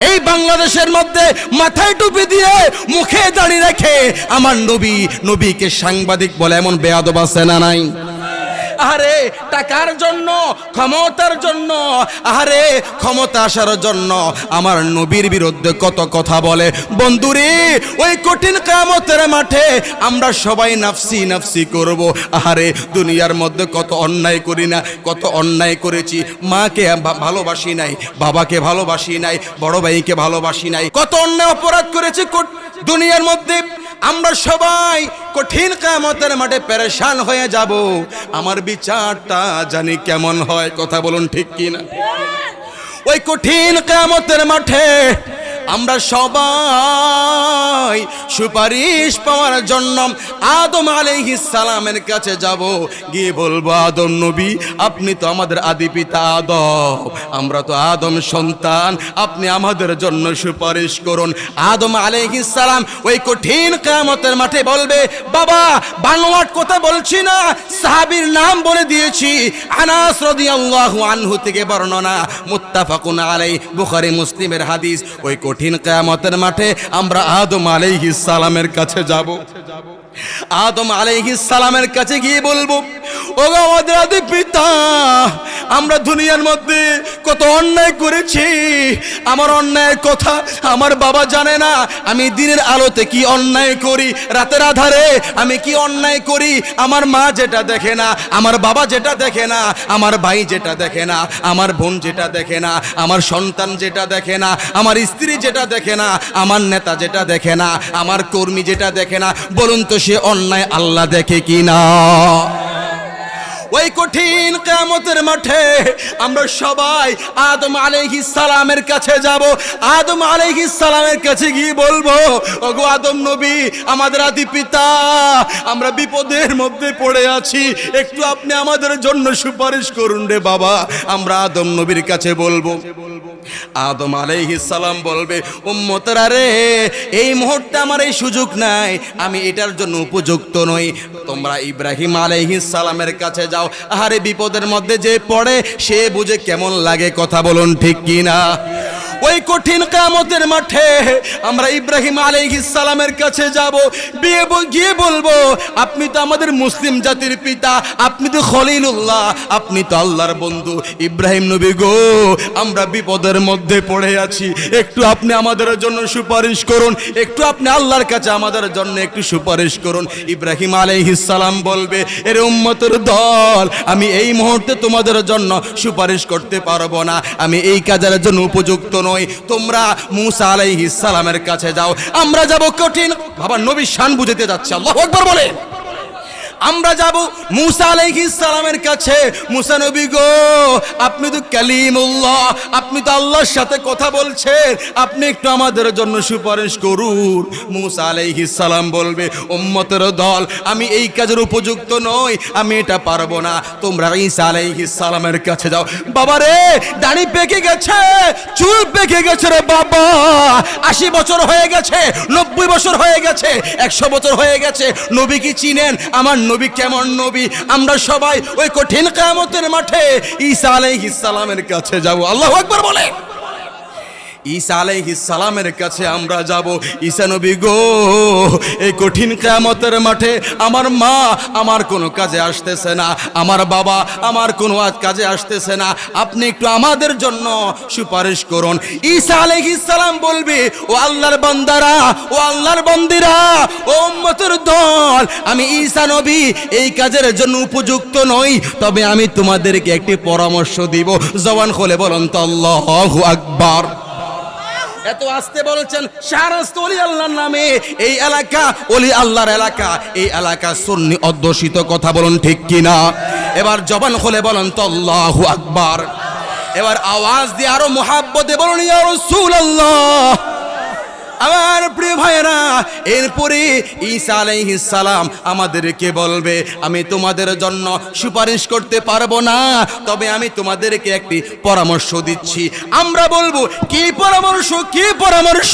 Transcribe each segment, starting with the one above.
এই বাংলাদেশের মধ্যে মাথায় টুপি দিয়ে মুখে দাঁড়িয়ে রেখে আমার নবী, নবীকে সাংবাদিক বলে এমন বেয়াদব আছে না নাই? আরে টাকার জন্য, ক্ষমতার জন্য আরে ক্ষমতা আসার জন্য আমার নবীর বিরুদ্ধে কত কথা বলে। বন্ধুরে, ওই কঠিন কামতের মাঠে আমরা সবাই নাফসি নাফসি করব। আরে দুনিয়ার মধ্যে কত অন্যায় করি না, কত অন্যায় করেছি। মাকে ভালোবাসি নাই, বাবাকে ভালোবাসি নাই, বড় ভাইকে ভালোবাসি নাই। কত অন্যায় অপরাধ করেছি দুনিয়ার মধ্যে। আমরা সবাই কঠিন কামতের মাঠে পেরেশান হয়ে যাব। আমার বিচারটা জানি কেমন হয়, কথা বলুন ঠিক কিনা? ওই কঠিন কামতের মাঠে আমরা সবাই সুপারিশ পাওয়ার জন্য আদম আলাইহিস সালামের কাছে যাব। গিয়ে বলব, আদম নবী, আপনি তো আমাদের আদি পিতা আদম। আমরা তো আদম সন্তান, আপনি আমাদের জন্য সুপারিশ করুন। আদম আলাইহিস সালাম ওই কঠিন কামতের মাঠে বলবে, বাবা, বানোয়াট কথা বলছি না, সাহাবীর নাম বলে দিয়েছি। আনাস রাদিয়াল্লাহু আনহু থেকে বর্ণনা, মুত্তাফাকুন আলাই বুখারী, মুসলিমের হাদিস। ওই কঠিন কিয়ামতের মাঠে আমরা আদম আলাইহিস সালামের কাছে যাব। আদম সালামের কাছে গিয়ে বলব ও আমাদের পিতা, আমরা দুনিয়ার মধ্যে কত অন্যায় করেছি। আমার অন্যায়ের কথা আমার বাবা জানে না। আমি দিনের আলোতে কি অন্যায় করি? রাতের আধারে আমি কি অন্যায় করি? আমার মা যেটা দেখে না, আমার বাবা যেটা দেখে না, আমার ভাই যেটা দেখে না, আমার বোন যেটা দেখে না, আমার সন্তান যেটা দেখে না, আমার স্ত্রী যেটা দেখে না, আমার নেতা যেটা দেখে না, আমার কর্মী যেটা দেখে না। বলুন তো সে অন্যায় আল্লাহ দেখে কি না ওই কঠিন কিয়ামতের মাঠে আমরা সবাই আদম আলাইহিস সালামের কাছে যাব। আদম আলাইহিস সালামের কাছে গিয়ে বলব, ওগো আদম নবী, আমাদের আদি পিতা, আমরা বিপদের মধ্যে পড়ে আছি। একটু আপনি আমাদের জন্য সুপারিশ করুন রে বাবা। আমরা আদম নবীর কাছে বলব। আদম আলাইহিস সালাম বলবে, উম্মতরা রে, এই মুহূর্তে আমার এই সুযোগ নাই। আমি এটার জন্য উপযুক্ত নই। তোমরা ইব্রাহিম আলাইহিস সালামের কাছে যাও। আরে বিপদের মধ্যে যে পড়ে সে বুঝে কেমন লাগে কথা বলুন ঠিক কি না ওই কঠিন কামতের মাঠে আমরা ইব্রাহিম সালামের কাছে যাব। বিয়ে গিয়ে বলব, আপনি তো আমাদের মুসলিম জাতির পিতা, আপনি তো খলিলুল্লাহ, আপনি তো আল্লাহর বন্ধু। ইব্রাহিম নবী গো, আমরা বিপদের মধ্যে পড়ে আছি। একটু আপনি আমাদের জন্য সুপারিশ করুন, একটু আপনি আল্লাহর কাছে আমাদের জন্য একটু সুপারিশ করুন। ইব্রাহিম সালাম বলবে, এর উম্মতের দল, আমি এই মুহূর্তে তোমাদের জন্য সুপারিশ করতে পারব না। আমি এই কাজের জন্য উপযুক্ত নই তোমরা মুসা আলাইহিস সালামের কাছে যাও। আমরা যাব কঠিন। বাবা, নবী শান বুঝাতে যাচ্ছে। আল্লাহু আকবার বলে আমরা যাব মুসা আলাইহিস সালামের কাছে। মুসা নবী গো, আপনি তো কালিমুল্লাহ, আপনি তো আল্লাহর সাথে কথা বলছেন। আপনি একটু আমাদের জন্য সুপারিশ করুন। মুসা আলাইহিস সালাম বলবে, উম্মতের দল, আমি এই কাজের উপযুক্ত নই, আমি এটা পারব না। তোমরা ঈসা আলাইহিস সালামের কাছে যাও। বাবা রে দাড়ি পেকে গেছে, চুল পেকে গেছে রে বাবা। আশি বছর হয়ে গেছে, নব্বই বছর হয়ে গেছে, একশো বছর হয়ে গেছে। নবী কি চিনেন? আমার নবী কেমন নবী? আমরা সবাই ওই কঠিন কামতের মাঠে ঈসা আলাইহিস সালামের কাছে যাব। আল্লাহু আকবার বলে ঈসা আলাইহিস সালামের কাছে আমরা যাব। ঈসা নবী গো, এই কঠিন কিয়ামতের মাঠে আমার মা আমার কোনো কাজে আসতেছে না, আমার বাবা আমার কোনো কাজে আসতেছে না। আপনি একটু আমাদের জন্য সুপারিশ করুন। ঈসা আলাইহিস সালাম বলবে, ও আল্লাহর বান্দারা, ও আল্লাহর বন্দিরা, ও উম্মতের দল, আমি ঈসা নবী, এই কাজের জন্য উপযুক্ত নই, তবে আমি তোমাদেরকে একটি পরামর্শ দিব। জবান খুলে বলুন তো, আল্লাহু আকবার। এত আসতে বলছেন শাহরাস্ত অলি আল্লাহর নামে। এই এলাকা অলি আল্লাহর এলাকা। এই এলাকা সুন্নি অধ্যুষিত কথা বলুন ঠিক কিনা? এবার জবান খুলে বলেন তো আল্লাহু আকবার। এবার আওয়াজ দিয়ে আরও মোহাব্বতে বলুন, ইয়া রাসূলুল্লাহ। আমার প্রিয় ভাইয়েরা, এরপরে ঈসা আলাইহিস সালাম আমাদেরকে বলবে, আমি তোমাদের জন্য সুপারিশ করতে পারব না, তবে আমি তোমাদেরকে একটি পরামর্শ দিচ্ছি। আমরা বলব, কি পরামর্শ কি পরামর্শ?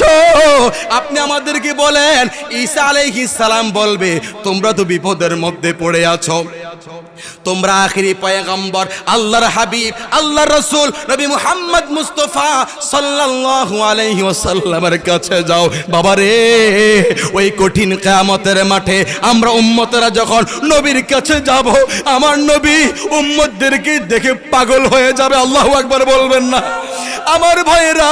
আপনি আমাদেরকে বলেন, ঈসা আলাইহিস সালাম বলবে, তোমরা তো বিপদের মধ্যে পড়ে আছো। তোমরা আখিরি পয়গম্বর, আল্লাহর হাবিব, আল্লাহর রসুল মুহাম্মদ মুস্তফা কাছে যাও। বাবা রে ওই কঠিন মাঠে আমরা উম্মতেরা যখন নবীর কাছে যাব, আমার নবী উম্মতদেরকে দেখে পাগল হয়ে যাবে। আল্লাহু আকবার বলবেন না। আমার ভাইরা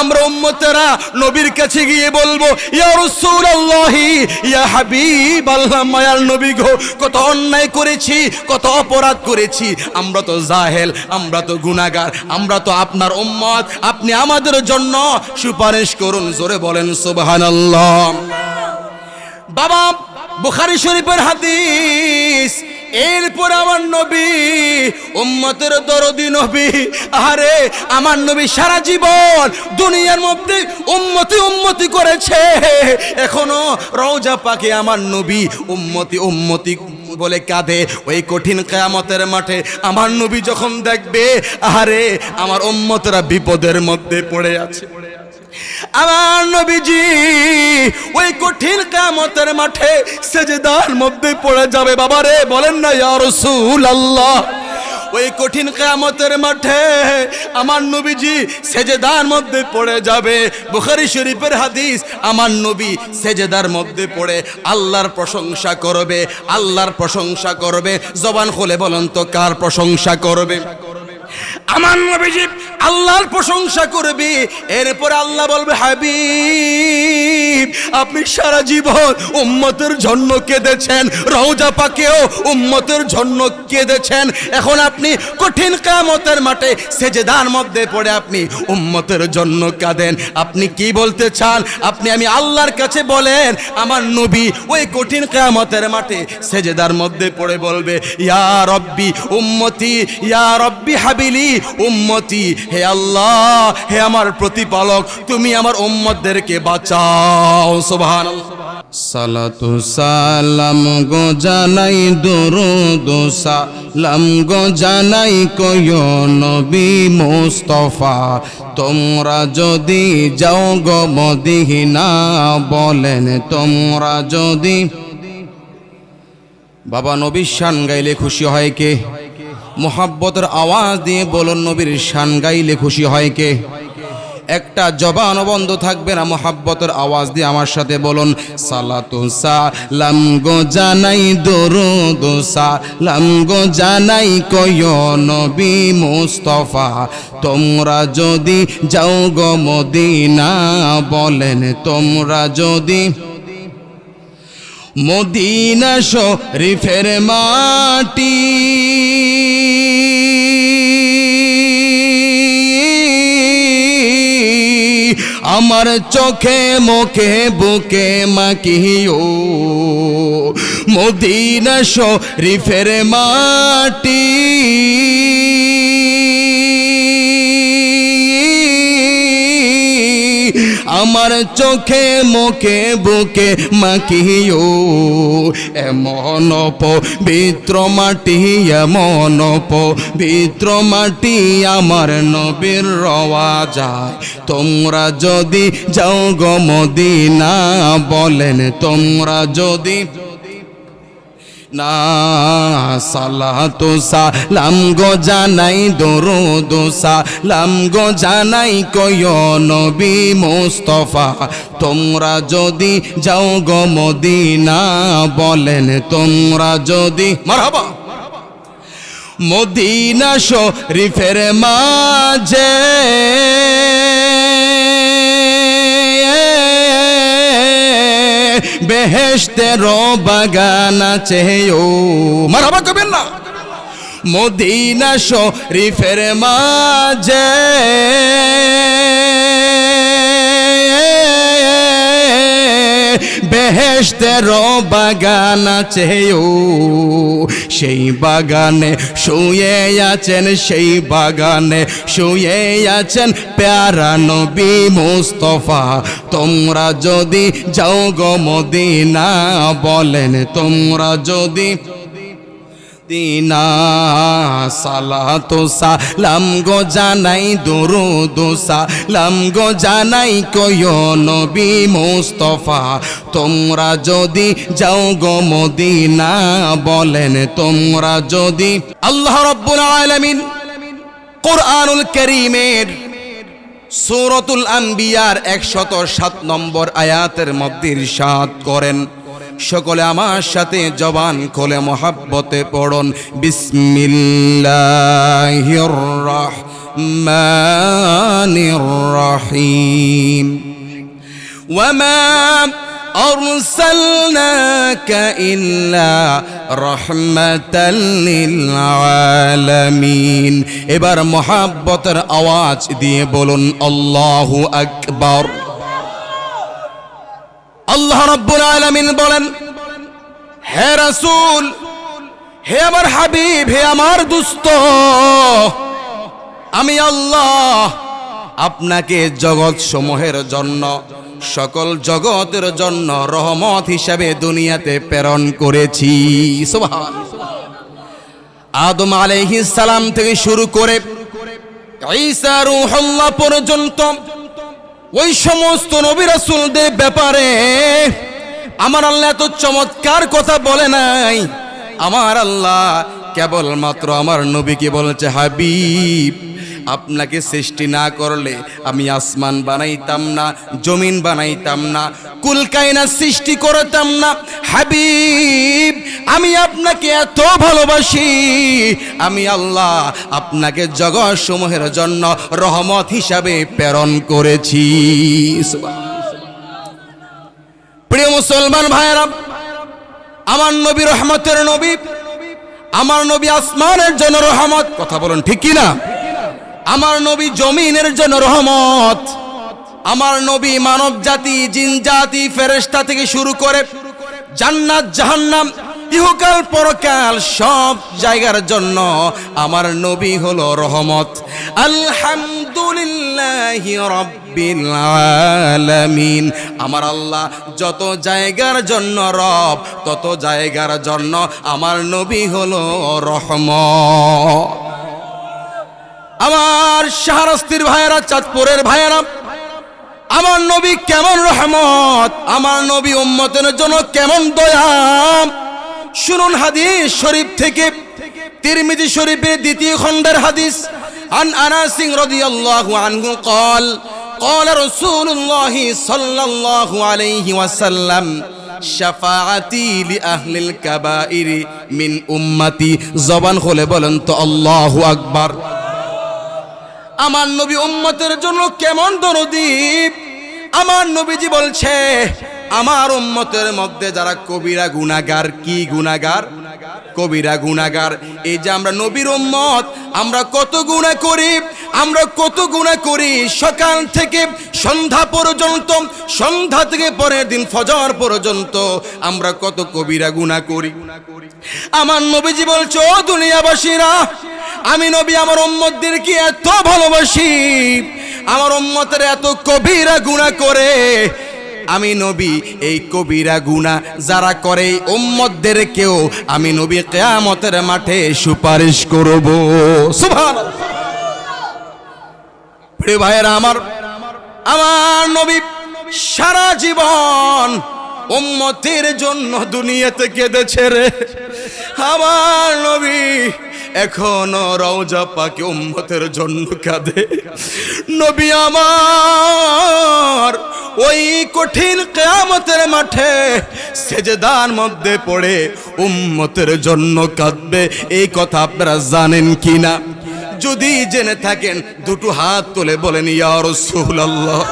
আমরা উম্মতেরা নবীর কাছে গিয়ে বলব, ইয়া রাসূলুল্লাহি, ইয়া হাবিব, আল্লাহ মায়ার নবী গো, কত অন্যায় করেছি, কত অপরাধ করেছি। আমরা তো জাহেল, আমরা তো গুনাহগার, আমরা তো আপনার উম্মত। আপনি আমাদের জন্য সুপারিশ করুন, জোরে বলেন সুবহানাল্লাহ। বাবা, বুখারী শরীফের হাদিস, এরপর আমার নবী, উম্মতের দরদি নবী, আরে, আমার নবী সারা জীবন দুনিয়ার মধ্যে উম্মতি উম্মতি করেছে। এখনও রওজা পাকে আমার নবী উম্মতি উম্মতি বলে কাঁদে, ওই কঠিন কেয়ামতের মাঠে আমার নবী যখন দেখবে আরে আমার উম্মতরা বিপদের মধ্যে পড়ে আছে। আমার নবীজি, ওই কঠিন কামতের মাঠে সেজেদার মধ্যে পড়ে যাবে। বাবারে, বলেন না, ইয়া রাসূলুল্লাহ। ওই কঠিন কামতের মাঠে আমার নবীজি সেজেদার মধ্যে পড়ে যাবে। বুখারী শরীফের হাদিস, আমার নবী সেজেদার মধ্যে পড়ে, আল্লাহর প্রশংসা করবে, আল্লাহর প্রশংসা করবে। জবান খুলে বলেন তো, কার প্রশংসা করবে? আমার নবীজি আল্লাহর প্রশংসা করবে, এরপর আল্লাহ বলবে, হাবিব। আপনি সারা জীবন উম্মতের জন্য কেঁদেছেন, রওজা পাকেও উম্মতের জন্য কেঁদেছেন। এখন আপনি কঠিন কামতের মাঠে সেজেদার মধ্যে পড়ে আপনি উম্মতের জন্য কাঁদেন। আপনি কি বলতে চান? আপনি আমি আল্লাহর কাছে বলেন, আমার নবী ওই কঠিন কামতের মাঠে সেজেদার মধ্যে পড়ে বলবে, ইয়া রব্বি উম্মতি, ইয়া রব্বি হাবিলি, উম্মতি, হে আল্লাহ, হে আমার প্রতিপালক, তুমি আমার উম্মতদেরকে বাঁচাও। সালাতু সালাম গো জানাই দুরুদ সালাম গো জানাই কয় নবী মুস্তফা। তোমরা যদি যাও গো মদিনা, বলেন তোমরা যদি। বাবা নবীর শান গাইলে খুশি হয় কে? মোহাব্বতের আওয়াজ দিয়ে বলুন নবীর শান গাইলে খুশি হয় কে? একটা জবান বন্ধ থাকবে না, মোহাব্বতের আওয়াজ দিয়ে আমার সাথে বলুন জানাই গো জানাই কয় মুস্তফা, তোমরা যদি যাও গো মদিনা, বলেন তোমরা যদি মদিনা শরীফের মাটি আমার চোখে মুখে বুকে মাকিও মদিনা শরীফের মাটি আমার চোখে, মুখে, বুকে মাকিও এমন পবিত্র মাটি, এমন পবিত্র মাটি আমার নবীর রওয়া যায়। তোমরা যদি যাও গো মদিনা, বলেন তোমরা যদি না, সালাতু সালাম গো জানাই দরুদ সালাম গো জানাই কয় নবী মুস্তফা। তোমরা যদি যাও গো মদিনা, বলেন তোমরা যদি মারহাবা। মদিনা শরীফের মাঝে বেহেশতের বাগান আছে ও। মারাবা কবেন না। মদিনা শরীফের মাঝে বেহেশতের বাগান আছে ও। সেই বাগানে শুয়ে আছেন, সেই বাগানে শুয়ে আছেন প্যারা নবী মুস্তফা। তোমরা যদি যাও গো মদিনা, বলেন তোমরা যদি দিনা সালাতো সালাম গো জানাই দুরুদ সালাম গো জানাই কয় নবী মুস্তফা। তোমরা যদি যাও গো মদিনা, বলেন তোমরা যদি আল্লাহ রব্বুল আলামিন কোরআনুল করিমের সূরাতুল আম্বিয়ার একশত সাত নম্বর আয়াতের মধ্যে ইরশাদ করেন। সকলে আমার সাথে জবান খোলে মহাব্বতে পড়ুন বিসমিল্লাহির রহমানির রহিম وما أرسلناك إلا رحمة للعالمين এবার মহাব্বতের আওয়াজ দিয়ে বলুন আল্লাহু আকবার আল্লাহ রাব্বুল আলামিন বলেন, হে রাসূল, হে আমার হাবিব, হে আমার দুস্ত, আমি আল্লাহ আপনাকে জগৎ সমূহের জন্য, সকল জগতের জন্য রহমত হিসাবে দুনিয়াতে প্রেরণ করেছি। আদম আলাইহিস সালাম থেকে শুরু করে ঈসা রূহুল্লাহ পর্যন্ত ওই সমস্ত নবী রাসূলদের ব্যাপারে আমার আল্লাহ এত চমৎকার কথা বলে নাই। আমার আল্লাহ কেবলমাত্র আমার নবীকে বলেছে হাবিব। আপনাকে সৃষ্টি না করলে আমি আসমান বানাইতাম না, জমিন বানাইতাম না কুলকাইনা সৃষ্টি করতাম না। হাবিব, আমি আপনাকে এত ভালোবাসি। আমি আল্লাহ আপনাকে জগৎ সমূহের জন্য রহমত হিসাবে প্রেরণ করেছি। প্রিয় মুসলমান ভাইয়েরা, আমার নবী রহমতের নবী, আমার নবী আসমানের জন্য রহমত, কথা বলুন ঠিক কি না আমার নবী জমিনের জন্য রহমত। আমার নবী মানব জাতি, জিন জাতি, ফেরেশতা থেকে শুরু করে জান্নাত, জাহান্নাম, ইহকাল, পরকাল সব জায়গার জন্য আমার নবী হলো রহমত। আলহামদুলিল্লাহি রাব্বিল আলামিন। আমার আল্লাহ যত জায়গার জন্য রব, তত জায়গার জন্য আমার নবী হলো রহমত। আমার শাহরাস্তির ভাইয়েরা চাঁদপুরের ভাইয়েরা আমার নবী কেমন রহমত আমার নবী উম্মতের জন্য কেমন দয়া শুনুন হাদিস শরীফ থেকে তিরমিজি শরীফের দ্বিতীয় খণ্ডের হাদিস আন আনাস রাদিয়াল্লাহু আনহু قال قال رسول الله صلى الله عليه وسلم শাফাআতি লি আহলিল কাবাইর মিন উম্মতি জবান খুলে বলেন তো আল্লাহু আকবার আমার নবী উম্মতের জন্য কেমন দরদীপ আমার নবীজি বলছে, আমার উম্মতের মধ্যে যারা কবিরা গুনাগার কি গুনাগার কবিরা গুনাগার এই যে আমরা নবীর উম্মত, আমরা কত গুণা করি, আমরা কত গুণা করি। সকাল থেকে সন্ধ্যা পর্যন্ত, সন্ধ্যা থেকে পরের দিন ফজর পর্যন্ত আমরা কত কবিরা গুণা করি। আমার নবীজি বলছে দুনিয়াবাসীরা আমি নবী, আমার উম্মতদেরকে এত ভালোবাসি? আমার উম্মতের এত কবিরা গুণা করে। আমি নবী, এই কবিরা গুণা যারা করে, এই উম্মতদের কেউ আমি নবী কেয়ামতের মাঠে সুপারিশ করব। সুবহান প্রিয় ভাইয়েরা, আমার আমার নবী সারা জীবন উম্মতের জন্য দুনিয়াতে কেঁদেছে রে। আমার নবী এখনও রওজা পাকে উম্মতের জন্য কাঁদে। নবী আমার, ওই কঠিন কেয়ামতের মাঠে সেজদার মধ্যে পড়ে উম্মতের জন্য কাঁদবে। এই কথা আপনারা জানেন কিনা? যদি জেনে থাকেন, দুটো হাত তুলে বলেন, ইয়া রাসূলুল্লাহ।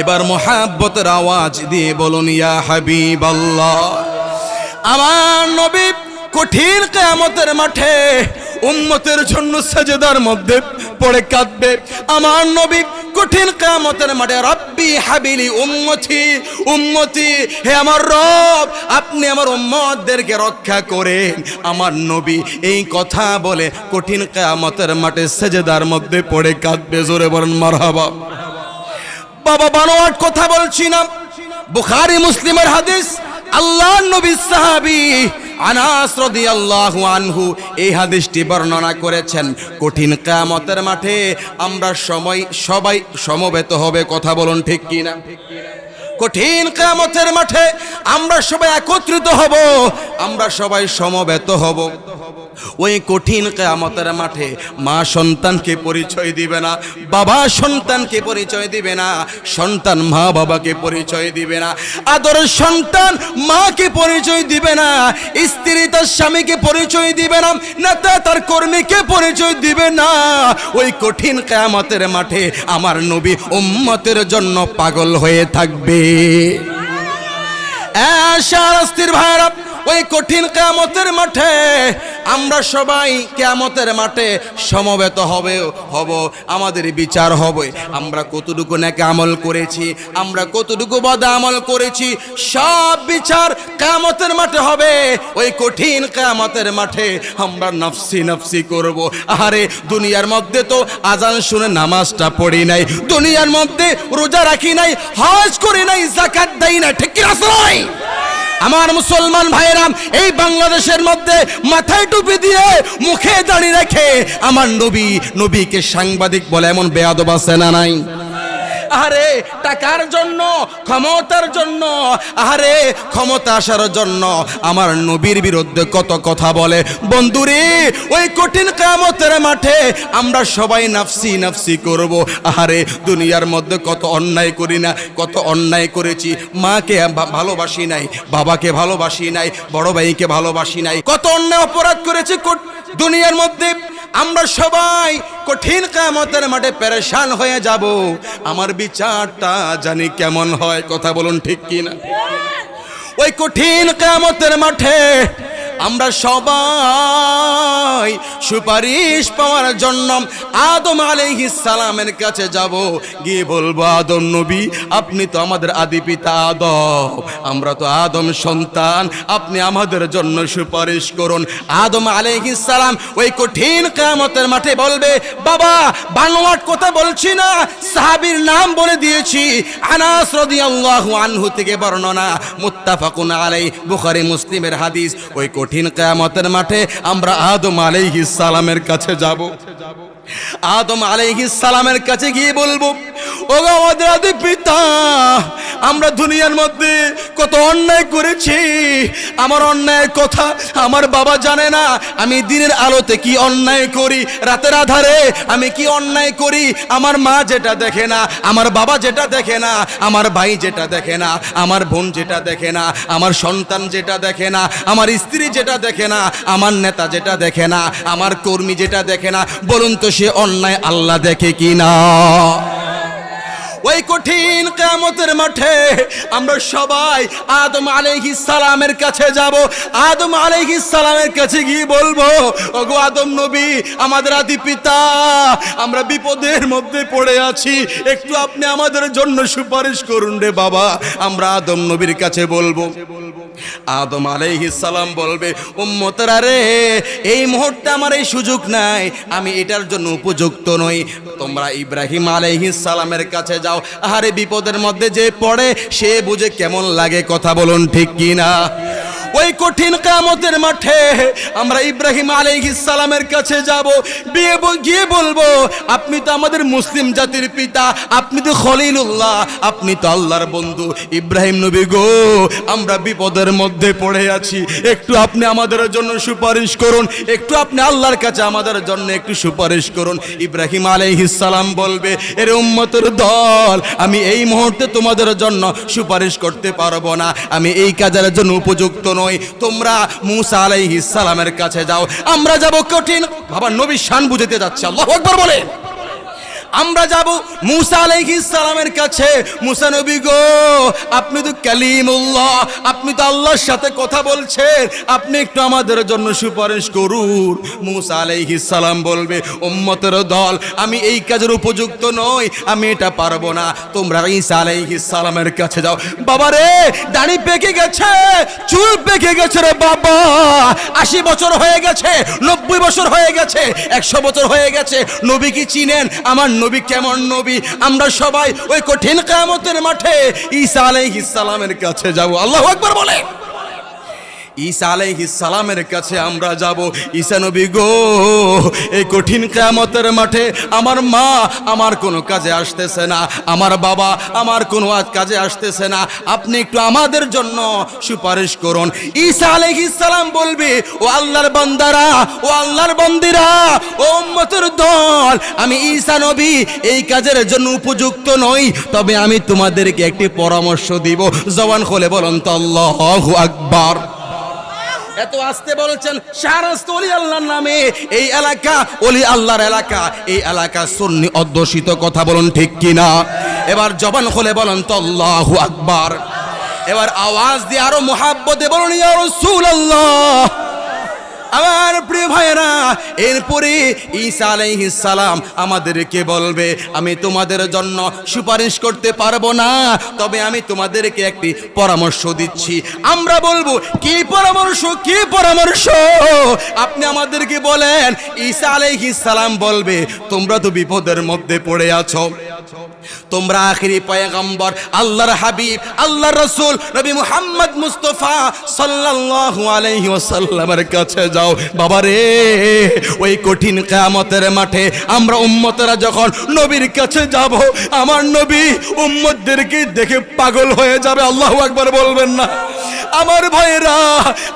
এবার মোহাব্বতের আওয়াজ দিয়ে বলুন, ইয়া হাবিব আল্লাহ আমার নবী কঠিন কেয়ামতের মাঠে উম্মতের জন্য সাজেদার মধ্যে পড়ে কাঁদবে। আমার নবী কঠিন কেয়ামতের মাঠে, রব্বি হাবিলি উম্মতি উম্মতি, হে আমার রব, আপনি আমার উম্মতদেরকে রক্ষা করেন। আমার নবী এই কথা বলে কঠিন কেয়ামতের মাঠে সেজেদার মধ্যে পড়ে কাঁদবে। জোরে বলেন, মারহাবা। বাবা বানোয়াট কথা বলছি না। বুখারি, মুসলিমের হাদিস আল্লাহ নবী সাহাবি আনাস রাদিয়াল্লাহু আনহু এই হাদিসটি বর্ণনা করেছেন, কঠিন কিয়ামতের মাঠে আমরা সময়, সবাই সমবেত হবে। কথা বলুন ঠিক কি না কঠিন কিয়ামতের মাঠে আমরা সবাই একত্রিত হব, আমরা সবাই সমবেত হব। ওই কঠিন কেয়ামতের মাঠে মা সন্তানকে পরিচয় দিবে না, বাবা সন্তানকে পরিচয় দিবে না, সন্তান মা বাবাকে পরিচয় দিবে না, আদর সন্তান মাকে পরিচয় দিবে না, স্ত্রী তার স্বামীকে পরিচয় দিবে না, নেতা তার কর্মীকে পরিচয় দিবে না। ওই কঠিন কেয়ামতের মাঠে আমার নবী উম্মতের জন্য পাগল হয়ে থাকবে। শাস্তির ভাইরা ওই কঠিন কেয়ামতের মাঠে আমরা সবাই কেয়ামতের মাঠে সমবেত হবে, হব, আমাদের বিচার হবে। আমরা কতটুকু নাকি আমল করেছি, আমরা কতটুকু বদ আমল করেছি, সব বিচার কেয়ামতের মাঠে হবে। ওই কঠিন কেয়ামতের মাঠে আমরা নফসি নফসি করব। আরে দুনিয়ার মধ্যে তো আজান শুনে নামাজটা পড়ি নাই, দুনিয়ার মধ্যে রোজা রাখি নাই, হজ করি নাই জাকাত দেই না ঠিক কি? আমার মুসলমান ভাইরাম এই বাংলাদেশের মধ্যে মাথায় টুপি দিয়ে মুখে দাঁড়িয়ে রেখে আমার নবী, নবীকে সাংবাদিক বলে এমন বেয়াদব আছে না নাই? আরে টাকার জন্য, ক্ষমতার জন্য আরে ক্ষমতা আসার জন্য আমার নবীর বিরুদ্ধে কত কথা বলে। বন্ধুরে, ওই কঠিন কামতের মাঠে আমরা সবাই নাফসি নাফসি করব। আরে দুনিয়ার মধ্যে কত অন্যায় করি না, কত অন্যায় করেছি। মাকে ভালোবাসি নাই, বাবাকে ভালোবাসি নাই, বড় ভাইকে ভালোবাসি নাই। কত অন্যায় অপরাধ করেছি দুনিয়ার মধ্যে। আমরা সবাই কঠিন কামতের মাঠে পেরেশান হয়ে যাব। আমার বিচারটা জানি কেমন হয়, কথা বলুন ঠিক কিনা? ওই কঠিন কামতের মাঠে আমরা সবাই সুপারিশ পাওয়ার জন্য আদম আলাইহিস সালামের কাছে যাব। গিয়ে বলব, আদম নবী, আপনি তো আমাদের আদি পিতা আদম। আমরা তো আদম সন্তান, আপনি আমাদের জন্য সুপারিশ করুন। আদম আলাইহিস সালাম ওই কঠিন কিয়ামতের মাঠে বলবে, বাবা, বানোয়াট কথা বলছি না, সাহাবীর নাম বলে দিয়েছি। আনাস রাদিয়াল্লাহু আনহু থেকে বর্ণনা, মুত্তাফাকুন আলাই বুখারী, মুসলিমের হাদিস, ওই কঠিন কেয়ামতের মাঠে আমরা আদম আলাইহিস সালামের কাছে যাব। আদম আলাইহিস সালামের কাছে গিয়ে বলব ও আমাদের আদি পিতা, আমরা দুনিয়ার মধ্যে কত অন্যায় করেছি। আমার অন্যায়ের কথা আমার বাবা জানে না। আমি দিনের আলোতে কি অন্যায় করি, রাতের আধারে আমি কি অন্যায় করি, আমার মা যেটা দেখে না, আমার বাবা যেটা দেখে না, আমার ভাই যেটা দেখে না, আমার বোন যেটা দেখে না, আমার সন্তান যেটা দেখে না, আমার স্ত্রী যেটা দেখে না, আমার নেতা যেটা দেখে না, আমার কর্মী যেটা দেখে না, বলুন তো সে অন্যায় আল্লাহ দেখে কি না ওই কঠিন কিয়ামতের মাঠে আমরা সবাই আদম আলাইহিস সালামের কাছে যাব। আদম আলাইহিস সালামের কাছে গিয়ে বলব, ওগো আদম নবী, আমাদের আদি পিতা, আমরা বিপদের মধ্যে পড়ে আছি। একটু আপনি আমাদের জন্য সুপারিশ করুন রে বাবা। আমরা আদম নবীর কাছে বলব। আদম আলাইহিস সালাম বলবে, উম্মতরা রে, এই মুহূর্তে আমার এই সুযোগ নাই। আমি এটার জন্য উপযুক্ত নই। তোমরা ইব্রাহিম আলাইহিস সালামের কাছে যাও। আরে বিপদের মধ্যে যে পড়ে সে বুঝে কেমন লাগে কথা বলুন ঠিক কি না ওই কঠিন কামতের মাঠে আমরা ইব্রাহিম সালামের কাছে যাব। বিয়ে গিয়ে বলব, আপনি তো আমাদের মুসলিম জাতির পিতা, আপনি তো খলিলুল্লাহ, আপনি তো আল্লাহর বন্ধু। ইব্রাহিম নবী গো, আমরা বিপদের মধ্যে পড়ে আছি। একটু আপনি আমাদের জন্য সুপারিশ করুন, একটু আপনি আল্লাহর কাছে আমাদের জন্য একটু সুপারিশ করুন। ইব্রাহিম সালাম বলবে, এর উম্মতের দল, আমি এই মুহূর্তে তোমাদের জন্য সুপারিশ করতে পারব না। আমি এই কাজের জন্য উপযুক্ত নই তোমরা মুসা আলাইহিস সালামের কাছে যাও। আমরা যাব কঠিন। বাবা নবী শান বুঝেতে যাচ্ছে। আল্লাহু আকবার বলে আমরা যাব মুসা সালামের কাছে। মুসা নবী গো, আপনি তো কালিমুল্লাহ, আপনি তো আল্লাহর সাথে কথা বলছেন, আপনি একটু আমাদের জন্য সুপারিশ করুন। মুসা সালাম বলবে, উম্মতের দল, আমি এই কাজের উপযুক্ত নই, আমি এটা পারব না। তোমরা ঈসা সালামের কাছে যাও। বাবা রে, দাড়ি পেকে গেছে, চুল পেকে গেছে রে বাবা। আশি বছর হয়ে গেছে, নব্বই বছর হয়ে গেছে, একশো বছর হয়ে গেছে। নবী কি চিনেন? আমার নবী কেমন নবী? আমরা সবাই ওই কঠিন কামতের মাঠে ঈসা আলাইহিস সালামের কাছে যাব। আল্লাহ আকবার বলে ঈসা আলাইহিস সালামের কাছে আমরা যাব। ঈসা নবী গো, এই কঠিন কিয়ামতের মাঠে আমার মা আমার কোনো কাজে আসতেছে না, আমার বাবা আমার কোনো কাজে আসতেছে না, আপনি একটু আমাদের জন্য সুপারিশ করুন। ঈসা আলাইহিস সালাম বলবে, ও আল্লাহর বান্দারা, ও আল্লাহর বন্দিরা, ও উম্মতের দল, আমি ঈসা নবী, এই কাজের জন্য উপযুক্ত নই, তবে আমি তোমাদেরকে একটি পরামর্শ দিব। জবান খুলে বলুন তো, আল্লাহু আকবার। এত আসতে বলেছেন শাহরাস্ত অলি আল্লাহর নামে। এই এলাকা অলি আল্লাহর এলাকা। এই এলাকা সুন্নি অধ্যুষিত কথা বলুন ঠিক কিনা? এবার জবান খুলে বলুন তো আল্লাহু আকবার। এবার আওয়াজ দিয়ে আরও মোহাব্বতে বলুন, ইয়া রাসূলুল্লাহ। আমার প্রিয় ভাইরা এরপরে ঈসা সালাম আমাদেরকে বলবে, আমি তোমাদের জন্য সুপারিশ করতে পারব না, তবে আমি তোমাদেরকে একটি পরামর্শ দিচ্ছি। আমরা বলব, কি পরামর্শ কি পরামর্শ? আপনি আমাদেরকে বলেন, ঈসা সালাম বলবে, তোমরা তো বিপদের মধ্যে পড়ে আছো। তোমরা আখিরি পয়গম্বর, আল্লাহর হাবিব, আল্লাহর রাসূল, নবী মুহাম্মদ মুস্তাফা সাল্লাল্লাহু আলাইহি ওয়াসাল্লামের কাছে যাও। বাবা রে ওই কঠিন কিয়ামতের মাঠে আমরা উম্মতরা যখন নবীর কাছে যাব, আমার নবী উম্মতদেরকে দেখে পাগল হয়ে যাবে। আল্লাহু আকবার বলবেন না। আমার ভাইরা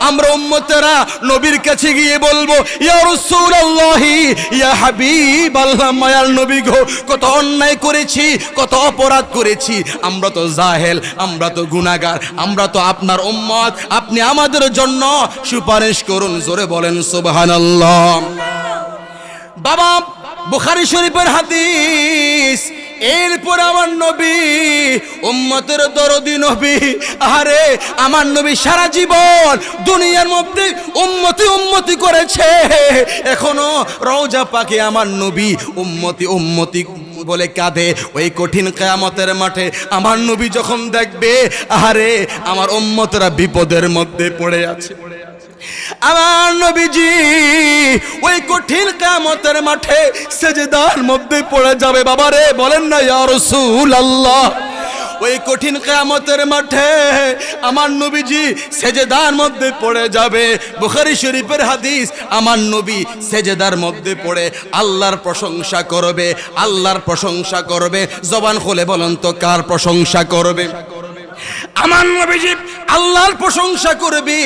আমরা উম্মতেরা নবীর কাছে গিয়ে বলব, ইয়া রাসূলুল্লাহি, ইয়া হাবিব, আল্লাহ মায়ার নবী গো, কত অন্যায় করেছি, কত অপরাধ করেছি। আমরা তো জাহেল, আমরা তো গুনাহগার, আমরা তো আপনার উম্মত। আপনি আমাদের জন্য সুপারিশ করুন, জোরে বলেন সুবহানাল্লাহ। বাবা, বুখারী শরীফের হাদিস, এরপর আমার নবী, উম্মতের দরদি নবী আরে আমার নবী সারা জীবন দুনিয়ার মধ্যে উম্মতি উম্মতি করেছে। এখনও রওজা পাকে আমার নবী, উম্মতি উম্মতি বলে কাঁদে, ওই কঠিন কেয়ামতের মাঠে আমার নবী যখন দেখবে আরে আমার উম্মতরা বিপদের মধ্যে পড়ে আছে। আমার নবীজি, ওই কঠিন কামতের মাঠে সেজদার মধ্যে পড়ে যাবে। বাবারে, বলেন না, ইয়া রাসূলুল্লাহ। ওই কঠিন কামতের মাঠে আমার নবীজি সেজেদার মধ্যে পড়ে যাবে। বুখারী শরীফের হাদিস, আমার নবী সেজেদার মধ্যে পড়ে। আল্লাহর প্রশংসা করবে, আল্লাহর প্রশংসা করবে। জবান খুলে বলেন তো, কার প্রশংসা করবে? আমার নবীজি আল্লাহর প্রশংসা করবে,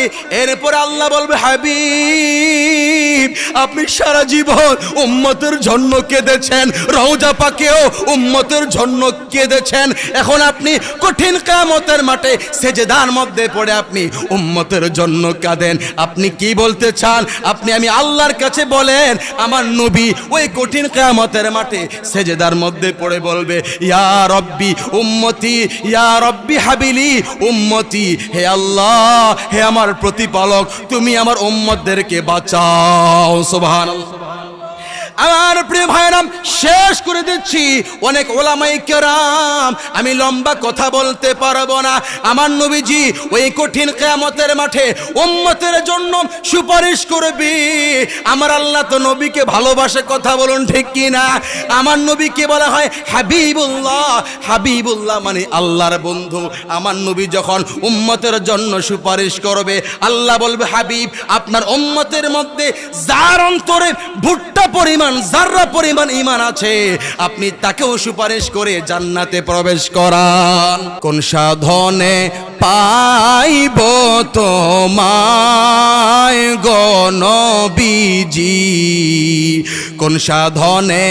এরপর আল্লাহ বলবে, হাবিব, আপনি সারা জীবন উম্মতের জন্য কেঁদেছেন, রওজা পাকেও উম্মতের জন্য কেঁদেছেন। এখন আপনি কঠিন কামতের মাঠে, সেজেদার মধ্যে পড়ে আপনি উম্মতের জন্য কাঁদেন। আপনি কি বলতে চান? আপনি আমি আল্লাহর কাছে বলেন, আমার নবী ওই কঠিন কামতের মাঠে, সেজেদার মধ্যে পড়ে বলবে, ইয়া রব্বি উম্মতি, ইয়া রব্বি হাবিলি উম্মতি হে আল্লাহ হে আমার প্রতিপালক তুমি আমার উম্মতদেরকে বাঁচাও। সুবহানাল্লাহ। আমার প্রিয় ভাইরাম শেষ করে দিচ্ছি। অনেক ওলামাই কেরাম, আমি লম্বা কথা বলতে পারব না। আমার নবীজি ওই কঠিন কেয়ামতের মাঠে উম্মতের জন্য সুপারিশ করবি। আমার আল্লাহ তো নবীকে ভালোবাসে, কথা বলুন ঠিক কি না আমার নবীকে বলা হয় হাবিবুল্লাহ। হাবিবুল্লাহ মানে আল্লাহর বন্ধু। আমার নবী যখন উম্মতের জন্য সুপারিশ করবে, আল্লাহ বলবে, হাবিব, আপনার উম্মতের মধ্যে যার অন্তরে ভুট্টা পরিমাণ জাররা পরিমাণ ইমান আছে, আপনি তাকেও সুপারিশ করে জান্নাতে প্রবেশ করান। কোন সাধনে পাইব তোমায় গণবিজি কোন সাধনে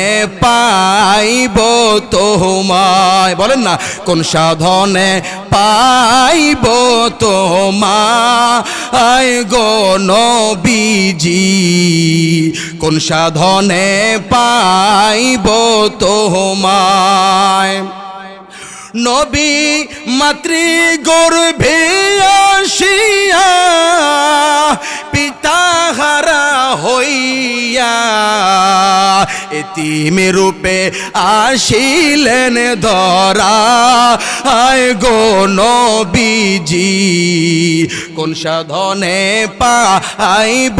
পাইব তোমায়, বলেন না, কোন সাধনে পাইব তোমায় গণবিজি কোন সাধনে পাইব তোমায়। নবী মাতৃ গর্ভে আসিয়া পিতা হারা হইয়া এতিমে রূপে আসিলেন ধরা। আয় গো নবীজি, কোন সাধনে পাইব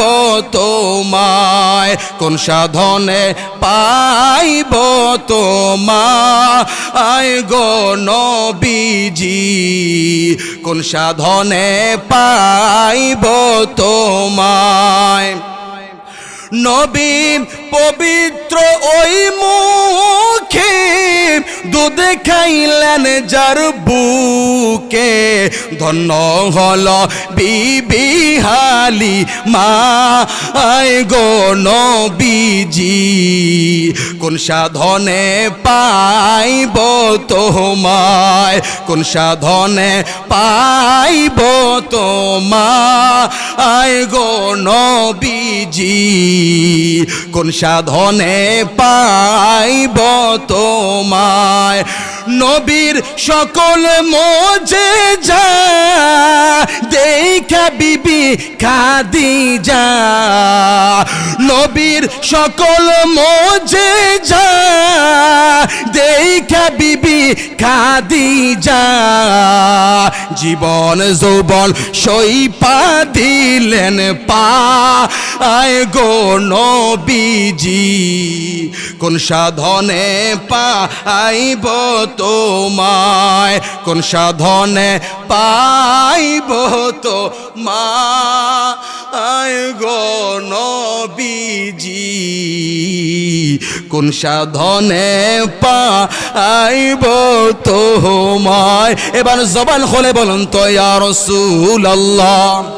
তোমায়? কোন সাধনে পাইব তোমায়? গো নবীজি, কোন সাধনে পাইব তোমায়? নবী পবিত্র ওই মুখে। দুধ খাইলেন যার বুকে, ধন্য হল বিবি হালি মা আয় গো নবীজি। কোন সাধনে পাইব তোমায়, কোন সাধনে পাইব তোমায় গো নবীজি। কোন সাধনে পাইব তোমায় নবীর সকল মজে যা দেখা বিবি খাদি যা নবীর সকল মজে যা দেখা বিবি খাদি যা জীবন যৌবন সইপা দিলেন পা। আয় গো নবীজি, কোন সাধনে পাইব তোমায়? কোন সাধনে পাইব তো মা আয় গো নবীজি, কোন সাধনে পাইব তোমায়। এবার জবান খোলে বলুন তো ইয়া রাসূলুল্লাহ।